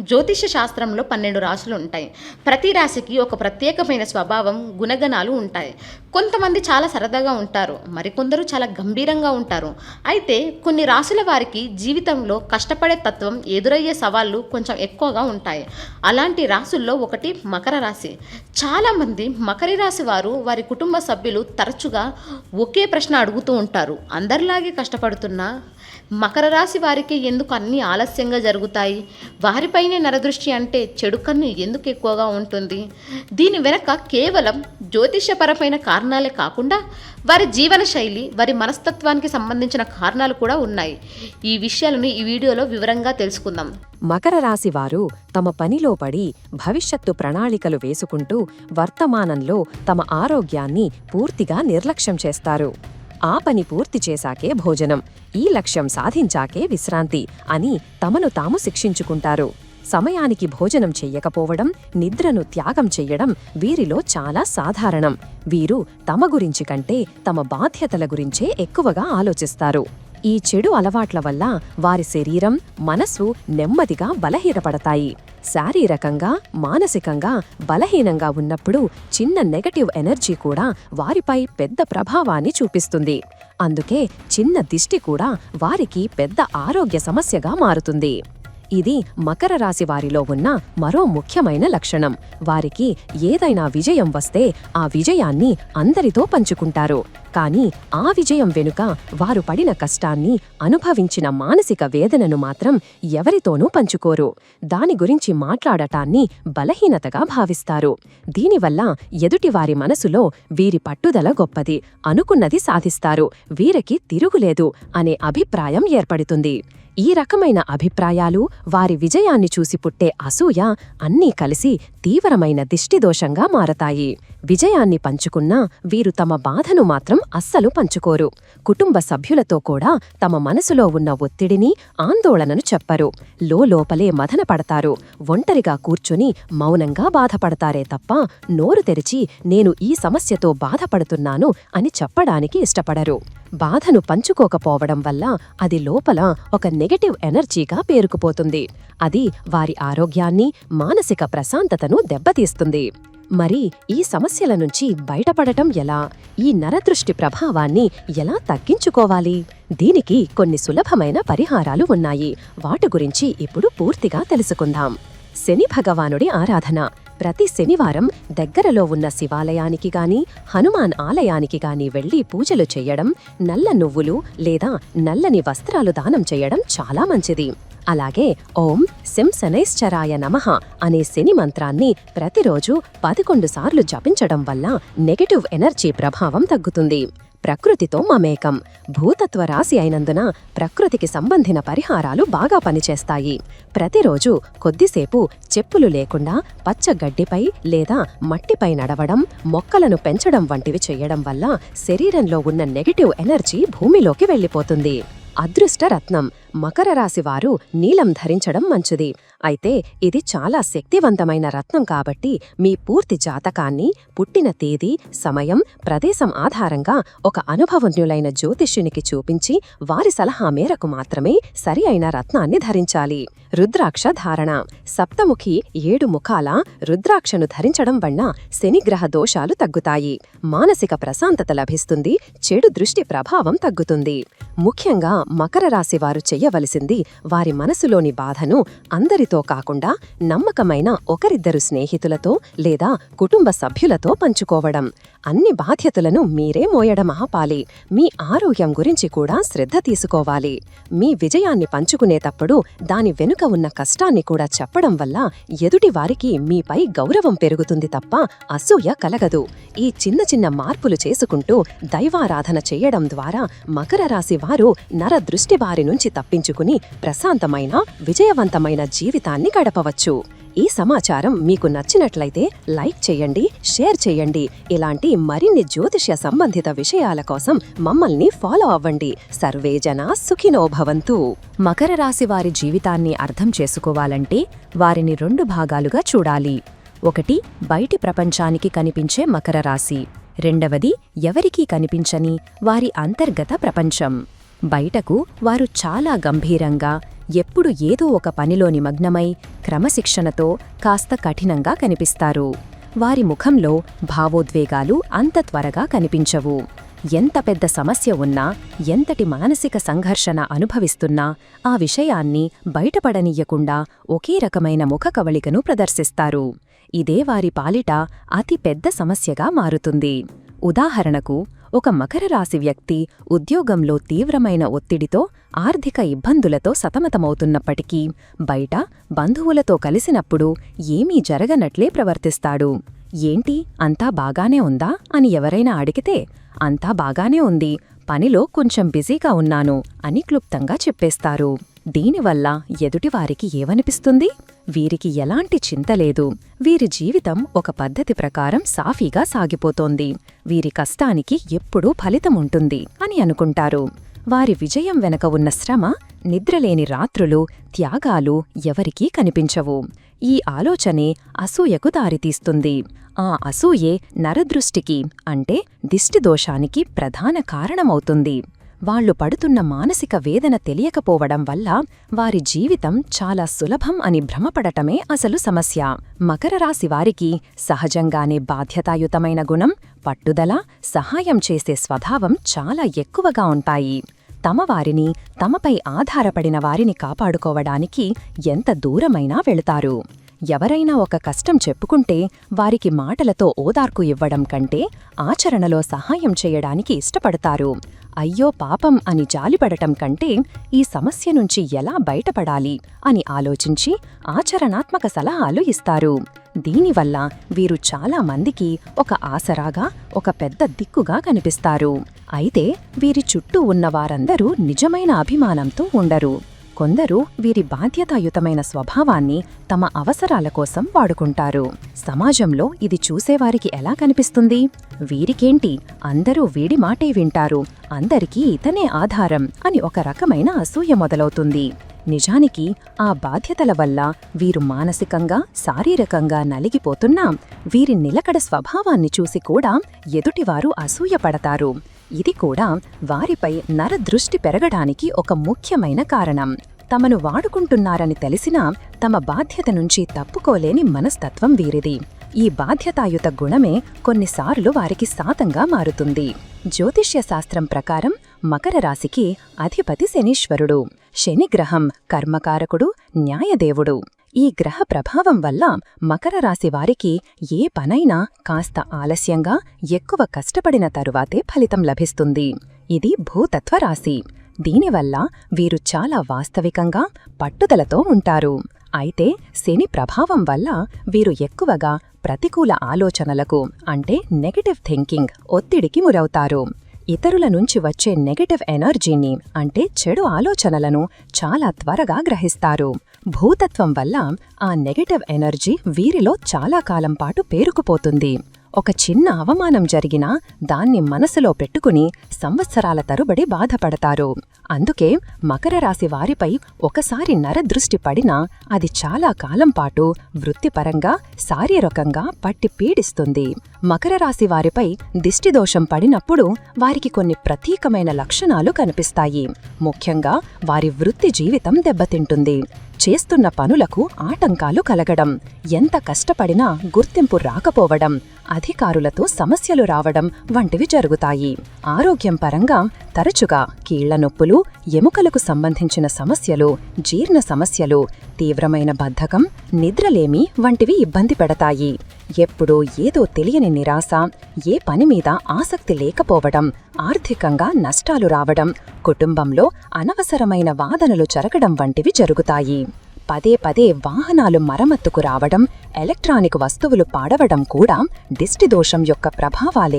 జ్యోతిష శాస్త్రంలో పన్నెండు రాశులు ఉంటాయి. ప్రతి రాశికి ఒక ప్రత్యేకమైన స్వభావం గుణగణాలు ఉంటాయి. కొంతమంది చాలా సరదాగా ఉంటారు. మరికొందరు చాలా గంభీరంగా ఉంటారు. అయితే కొన్ని రాశుల వారికి జీవితంలో కష్టపడే తత్వం ఎదురయ్యే సవాళ్ళు కొంచెం ఎక్కువగా ఉంటాయి. అలాంటి రాశుల్లో ఒకటి మకర రాశి. చాలామంది మకర రాశి వారు వారి కుటుంబ సభ్యులు తరచుగా ఒకే ప్రశ్న అడుగుతూ ఉంటారు. అందరిలాగే కష్టపడుతున్నా మకర రాశి వారికి ఎందుకు అన్నీ ఆలస్యంగా జరుగుతాయి? వారిపైనే నరదృష్టి అంటే చెడు కన్ను ఎందుకు ఎక్కువగా ఉంటుంది? దీని వెనక కేవలం జ్యోతిషపరమైన కారణాలే కాకుండా వారి జీవన శైలి వారి మనస్తత్వానికి సంబంధించిన కారణాలు కూడా ఉన్నాయి. ఈ విషయాలను ఈ వీడియోలో వివరంగా తెలుసుకుందాం. మకర రాశి వారు తమ పనిలో పడి భవిష్యత్తు ప్రణాళికలు వేసుకుంటూ వర్తమానంలో తమ ఆరోగ్యాన్ని పూర్తిగా నిర్లక్ష్యం చేస్తారు. ఆ పని పూర్తి చేశాకే భోజనం ఈ లక్ష్యం సాధించాకే విశ్రాంతి అని తమను తాము శిక్షించుకుంటారు. సమయానికి భోజనం చెయ్యకపోవడం నిద్రను త్యాగం చెయ్యడం వీరిలో చాలా సాధారణం. వీరు తమ గురించి కంటే తమ బాధ్యతల గురించే ఎక్కువగా ఆలోచిస్తారు. ఈ చెడు అలవాట్ల వల్ల వారి శరీరం మనస్సు నెమ్మదిగా బలహీనపడతాయి. శారీరకంగా మానసికంగా బలహీనంగా ఉన్నప్పుడు చిన్న నెగటివ్ ఎనర్జీ కూడా వారిపై పెద్ద ప్రభావాన్ని చూపిస్తుంది. అందుకే చిన్న దిష్టి కూడా వారికి పెద్ద ఆరోగ్య సమస్యగా మారుతుంది. ఇది మకర రాశి వారిలో ఉన్న మరో ముఖ్యమైన లక్షణం. వారికి ఏదైనా విజయం వస్తే ఆ విజయాన్ని అందరితో పంచుకుంటారు. కానీ ఆ విజయం వెనుక వారు పడిన కష్టాన్ని అనుభవించిన మానసిక వేదనను మాత్రం ఎవరితోనూ పంచుకోరు. దాని గురించి మాట్లాడటాన్ని బలహీనతగా భావిస్తారు. దీనివల్ల ఎదుటివారి మనసులో వీరి పట్టుదల గొప్పది. అనుకున్నది సాధిస్తారు. వీరికి తిరుగులేదు అనే అభిప్రాయం ఏర్పడుతుంది. ఈ రకమైన అభిప్రాయాలు వారి విజయాన్ని చూసి పుట్టే అసూయ అన్నీ కలిసి తీవ్రమైన దిష్టిదోషంగా మారతాయి. విజయాన్ని పంచుకున్నా వీరు తమ బాధను మాత్రం అస్సలు పంచుకోరు. కుటుంబ సభ్యులతో కూడా తమ మనసులో ఉన్న ఒత్తిడిని ఆందోళనను చెప్పరు. లోపలే మదన పడతారు ఒంటరిగా కూర్చుని మౌనంగా బాధపడతారే తప్ప నోరు తెరిచి నేను ఈ సమస్యతో బాధపడుతున్నాను అని చెప్పడానికి ఇష్టపడరు. బాధను పంచుకోకపోవడం వల్ల అది లోపల ఒక నెగటివ్ ఎనర్జీగా పేరుకుపోతుంది. అది వారి ఆరోగ్యాన్ని మానసిక ప్రశాంతతను దెబ్బతీస్తుంది. మరి ఈ సమస్యల నుంచి బయటపడటం ఎలా? ఈ నరదృష్టి ప్రభావాన్ని ఎలా తగ్గించుకోవాలి? దీనికి కొన్ని సులభమైన పరిహారాలు ఉన్నాయి. వాటి గురించి ఇప్పుడు పూర్తిగా తెలుసుకుందాం. శని భగవానుడి ఆరాధన. ప్రతి శనివారం దగ్గరలో ఉన్న శివాలయానికి గాని హనుమాన్ ఆలయానికి గాని వెళ్ళి పూజలు చేయడం నల్ల నువ్వులు లేదా నల్లని వస్త్రాలు దానం చేయడం చాలా మంచిది. అలాగే ఓం శంశనైశ్చరాయ నమః అనే శని మంత్రాన్ని ప్రతిరోజు పదకొండు సార్లు జపించడం వల్ల నెగటివ్ ఎనర్జీ ప్రభావం తగ్గుతుంది. ప్రకృతితో మమేకం. భూతత్వ రాశి అయినందున ప్రకృతికి సంబంధిన పరిహారాలు బాగా పనిచేస్తాయి. ప్రతిరోజు కొద్దిసేపు చెప్పులు లేకుండా పచ్చ గడ్డిపై లేదా మట్టిపై నడవడం మొక్కలను పెంచడం వంటివి చేయడం వల్ల శరీరంలో ఉన్న నెగటివ్ ఎనర్జీ భూమిలోకి వెళ్ళిపోతుంది. అదృష్ట రత్నం మకర రాశి వారు నీలం ధరించడం మంచిది. అయితే ఇది చాలా శక్తివంతమైన రత్నం కాబట్టి మీ పూర్తి జాతకాన్ని పుట్టిన తేదీ సమయం ప్రదేశం ఆధారంగా ఒక అనుభవజ్ఞులైన జ్యోతిష్యునికి చూపించి వారి సలహా మేరకు మాత్రమే సరి అయిన రత్నాన్ని ధరించాలి. రుద్రాక్ష ధారణ. సప్తముఖి ఏడు ముఖాల రుద్రాక్షను ధరించడం వల్ల శనిగ్రహ దోషాలు తగ్గుతాయి. మానసిక ప్రశాంతత లభిస్తుంది. చెడు దృష్టి ప్రభావం తగ్గుతుంది. ముఖ్యంగా మకర రాశి వారు చెయ్యవలసింది వారి మనసులోని బాధను అందరితో కాకుండా నమ్మకమైన ఒకరిద్దరు స్నేహితులతో లేదా కుటుంబ సభ్యులతో పంచుకోవడం. అన్ని బాధ్యతలను మీరే మోయడం ఆపాలి. మీ ఆరోగ్యం గురించి కూడా శ్రద్ధ తీసుకోవాలి. మీ విజయాన్ని పంచుకునేటప్పుడు దాని వెనుక ఉన్న కష్టాన్ని కూడా చెప్పడం వల్ల ఎదుటి వారికి మీపై గౌరవం పెరుగుతుంది తప్ప అసూయ కలగదు. ఈ చిన్న చిన్న మార్పులు చేసుకుంటూ దైవారాధన చేయడం ద్వారా మకర రాశి వారు నర దృష్టి వారి నుంచి తప్పించుకుని ప్రశాంతమైన విజయవంతమైన జీవితాన్ని గడపవచ్చు. ఈ సమాచారం మీకు నచ్చినట్లయితే లైక్ చేయండి షేర్ చేయండి. ఇలాంటి మరిన్ని జ్యోతిష్య సంబంధిత విషయాల కోసం మమ్మల్ని ఫాలో అవ్వండి. సర్వే జనా సుఖినో భవంతు. మకర రాశి వారి జీవితాన్ని అర్థం చేసుకోవాలంటే వారిని రెండు భాగాలుగా చూడాలి. ఒకటి బయటి ప్రపంచానికి కనిపించే మకర రాశి. రెండవది ఎవరికీ కనిపించని వారి అంతర్గత ప్రపంచం. బయటకు వారు చాలా గంభీరంగా ఎప్పుడు ఏదో ఒక పనిలో నిమగ్నమై క్రమశిక్షణతో కాస్త కఠినంగా కనిపిస్తారు. వారి ముఖంలో భావోద్వేగాలు అంత త్వరగా కనిపించవు. ఎంత పెద్ద సమస్య ఉన్నా ఎంతటి మానసిక సంఘర్షణ అనుభవిస్తున్నా ఆ విషయాన్ని బయటపడనియ్యకుండా ఒకే రకమైన ముఖ కవళికను ప్రదర్శిస్తారు. ఇదే వారి పాలిట అతి పెద్ద సమస్యగా మారుతుంది. ఉదాహరణకు ఒక మకర రాశి వ్యక్తి ఉద్యోగంలో తీవ్రమైన ఒత్తిడితో ఆర్థిక ఇబ్బందులతో సతమతమవుతున్నప్పటికీ బయట బంధువులతో కలిసినప్పుడు ఏమీ జరగనట్లే ప్రవర్తిస్తాడు. ఏంటి? అంతా బాగానే ఉందా? అని ఎవరైనా అడిగితే అంతా బాగానే ఉంది. పనిలో కొంచెం బిజీగా ఉన్నాను అని క్లుప్తంగా చెప్పేస్తారు. దీనివల్ల ఎదుటివారికి ఏమనిపిస్తుంది? వీరికి ఎలాంటి చింత లేదు. వీరి జీవితం ఒక పద్ధతి ప్రకారం సాఫీగా సాగిపోతోంది. వీరి కష్టానికి ఎప్పుడూ ఫలితముంటుంది అని అనుకుంటారు. వారి విజయం వెనక ఉన్న శ్రమ నిద్రలేని రాత్రులు త్యాగాలు ఎవరికీ కనిపించవు. ఈ ఆలోచనే అసూయకు దారితీస్తుంది. ఆ అసూయే నరదృష్టికి అంటే దిష్టిదోషానికి ప్రధాన కారణమవుతుంది. వాళ్ళు పడుతున్న మానసిక వేదన తెలియకపోవడం వల్ల వారి జీవితం చాలా సులభం అని భ్రమపడటమే అసలు సమస్య. మకర రాశి వారికి సహజంగానే బాధ్యతాయుతమైన గుణం పట్టుదల సహాయం చేసే స్వభావం చాలా ఎక్కువగా ఉంటాయి. తమ వారిని తమపై ఆధారపడిన వారిని కాపాడుకోవడానికి ఎంత దూరమైనా వెళతారు. ఎవరైనా ఒక కష్టం చెప్పుకుంటే వారికి మాటలతో ఓదార్కు ఇవ్వడం కంటే ఆచరణలో సహాయం చేయడానికి ఇష్టపడతారు. అయ్యో పాపం అని జాలిపడటం కంటే ఈ సమస్య నుంచి ఎలా బయటపడాలి అని ఆలోచించి ఆచరణాత్మక సలహాలు ఇస్తారు. దీనివల్ల వీరు చాలా మందికి ఒక ఆసరాగా ఒక పెద్ద దిక్కుగా కనిపిస్తారు. అయితే వీరి చుట్టూ ఉన్న వారందరూ నిజమైన అభిమానంతో ఉండరు. కొందరు వీరి బాధ్యతాయుతమైన స్వభావాన్ని తమ అవసరాల కోసం వాడుకుంటారు. సమాజంలో ఇది చూసేవారికి ఎలా కనిపిస్తుంది? వీరికేంటి? అందరూ వీడి మాటే వింటారు. అందరికీ ఇతనే ఆధారం అని ఒక రకమైన అసూయ మొదలవుతుంది. నిజానికి ఆ బాధ్యతల వల్ల వీరు మానసికంగా శారీరకంగా నలిగిపోతున్నా వీరి నిలకడ స్వభావాన్ని చూసి కూడా ఎదుటివారు అసూయపడతారు. ఇది కూడా వారిపై నరదృష్టి పెరగడానికి ఒక ముఖ్యమైన కారణం. తమను వాడుకుంటున్నారని తెలిసినా తమ బాధ్యత నుంచి తప్పుకోలేని మనస్తత్వం వీరిది. ఈ బాధ్యతాయుత గుణమే కొన్నిసార్లు వారికి శాతంగా మారుతుంది. జ్యోతిష్య శాస్త్రం ప్రకారం మకర రాశికి అధిపతి శనీశ్వరుడు. శనిగ్రహం కర్మకారకుడు న్యాయదేవుడు. ఈ గ్రహ ప్రభావం వల్ల మకర రాశి వారికి ఏ పనైనా కాస్త ఆలస్యంగా ఎక్కువ కష్టపడిన తరువాతే ఫలితం లభిస్తుంది. ఇది భూతత్వ రాశి. దీనివల్ల వీరు చాలా వాస్తవికంగా పట్టుదలతో ఉంటారు. అయితే శని ప్రభావం వల్ల వీరు ఎక్కువగా ప్రతికూల ఆలోచనలకు అంటే నెగటివ్ థింకింగ్ ఒత్తిడికి మురవుతారు ఇతరుల నుంచి వచ్చే నెగటివ్ ఎనర్జీని అంటే చెడు ఆలోచనలను చాలా త్వరగా గ్రహిస్తారు. భూతత్వం వల్ల ఆ నెగటివ్ ఎనర్జీ వీరిలో చాలా కాలం పాటు పేరుకుపోతుంది. ఒక చిన్న అవమానం జరిగినా దాన్ని మనసులో పెట్టుకుని సంవత్సరాల తరుబడి బాధపడతారు. అందుకే మకర రాశి వారిపై ఒకసారి నరదృష్టి పడినా అది చాలా కాలం పాటు వృత్తిపరంగా శారీరకంగా పట్టి పీడిస్తుంది. మకర రాశి వారిపై దిష్టిదోషం పడినప్పుడు వారికి కొన్ని ప్రత్యేకమైన లక్షణాలు కనిపిస్తాయి. ముఖ్యంగా వారి వృత్తి జీవితం దెబ్బతింటుంది. చేస్తున్న పనులకు ఆటంకాలు కలగడం ఎంత కష్టపడినా గుర్తింపు రాకపోవడం అధికారులతో సమస్యలు రావడం వంటివి జరుగుతాయి. ఆరోగ్యం పరంగా తరచుగా కీళ్ళ నొప్పులు ఎముకలకు సంబంధించిన సమస్యలు జీర్ణ సమస్యలు తీవ్రమైన బద్ధకం నిద్రలేమి వంటివి ఇబ్బంది పెడతాయి. ఎప్పుడూ ఏదో తెలియని నిరాశ ఏ పని మీద ఆసక్తి లేకపోవడం ఆర్థికంగా నష్టాలు రావడం కుటుంబంలో అనవసరమైన వాదనలు జరగడం వంటివి జరుగుతాయి. పదే పదే వాహనాలు మరమ్మత్తుకు రావడం ఎలక్ట్రానిక్ వస్తువులు పాడవడం కూడా దిష్టిదోషం యొక్క ప్రభావాలే.